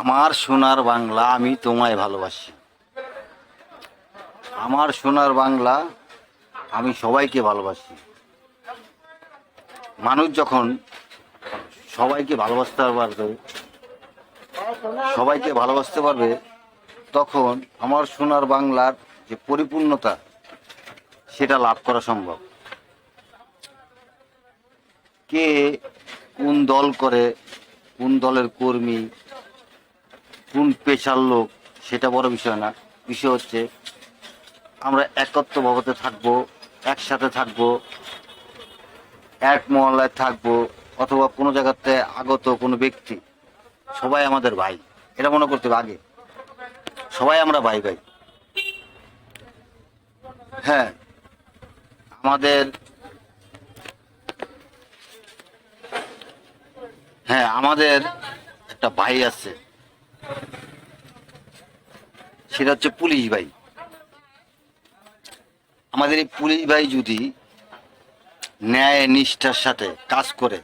আমার সোনার বাংলা আমি তোমায় ভালোবাসি। আমার সোনার বাংলা আমি সবাইকে ভালোবাসি। মানুষ যখন সবাইকে ভালোবাসতে পারবে, সবাইকে ভালোবাসতে পারবে, তখন আমার সোনার বাংলার যে পরিপূর্ণতা, সেটা লাভ করা সম্ভব। কে কোন দল করে, কোন দলের কর্মী কোন পেশার লোক, সেটা বড় বিষয় না। বিষয় হচ্ছে, আমরা একত্রভাবে থাকব, একসাথে থাকব, এক মহল্লায় থাকব, অথবা কোনো জায়গাতে আগত কোনো ব্যক্তি। সবাই আমাদের ভাই। এটা মনে করতে হবে আগে। সবাই আমরা ভাই ভাই। হ্যাঁ। আমাদের হ্যাঁ আমাদের একটা ভাই আছে। সেটা হচ্ছে পুলিশ ভাই। আমাদের এই পুলিশ ভাই যদি ন্যায় নিষ্ঠার সাথে কাজ করে,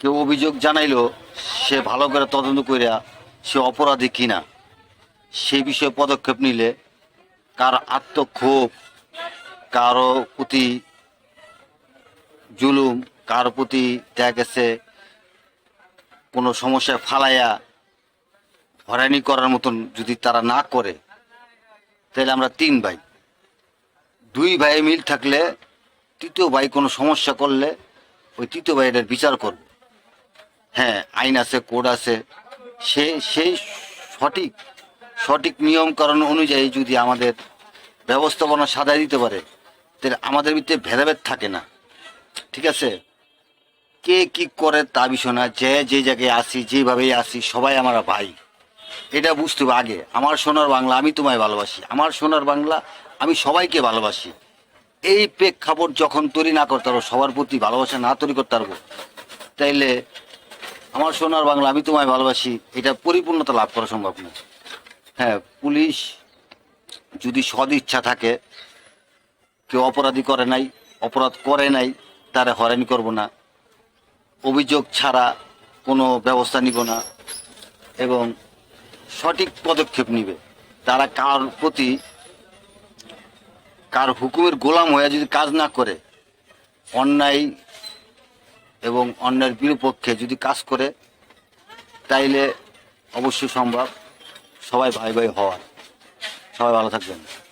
কেউ অভিযোগ জানাইলো সে ভালো করে তদন্ত করিয়া সে অপরাধী কিনা সেই বিষয়ে পদক্ষেপ নিলে কার আত্মক্ষোভ, কারও প্রতি জুলুম, কার প্রতি গেছে কোনো সমস্যায় ফালাইয়া হয়রানি করার মতন যদি তারা না করে, তাহলে আমরা তিন ভাই। দুই ভাই মিল থাকলে তৃতীয় ভাই কোনো সমস্যা করলে ওই তৃতীয় ভাইয়ের বিচার করবে। হ্যাঁ আইন আছে, কোড আছে। সে, সেই সঠিক সঠিক নিয়ম কারণ অনুযায়ী যদি আমাদের ব্যবস্থাপনা সাজায় দিতে পারে, তাহলে আমাদের ভিতরে ভেদাভেদ থাকে না। ঠিক আছে? কে কি করে তা বিষয় না, যে যে জায়গায় আসি, যেভাবেই আসি, সবাই আমরা ভাই। এটা বুঝতে হবে আগে। আমার সোনার বাংলা আমি তোমায় ভালোবাসি। আমার সোনার বাংলা আমি সবাইকে ভালোবাসি। এই প্রেক্ষাপট যখন তৈরি না করতে পারব, সবার প্রতি ভালোবাসা না তৈরি করতে পারব, তাইলে আমার সোনার বাংলা আমি তোমায় ভালোবাসি, এটা পরিপূর্ণতা লাভ করা সম্ভব না। হ্যাঁ পুলিশ যদি সদ ইচ্ছা থাকে, কেউ অপরাধী করে নাই, অপরাধ করে নাই, তারা হয়রানি করব না। অভিযোগ ছাড়া কোনো ব্যবস্থা নিব না এবং সঠিক পদক্ষেপ নিবে। তারা কার প্রতি, কার হুকুমের গোলাম হয়ে যদি কাজ না করে, অন্যায় এবং অন্যায়ের বিপক্ষে যদি কাজ করে, তাইলে অবশ্যই সম্ভব সবাই ভাই ভাই হওয়ার। সবাই ভালো থাকবেন।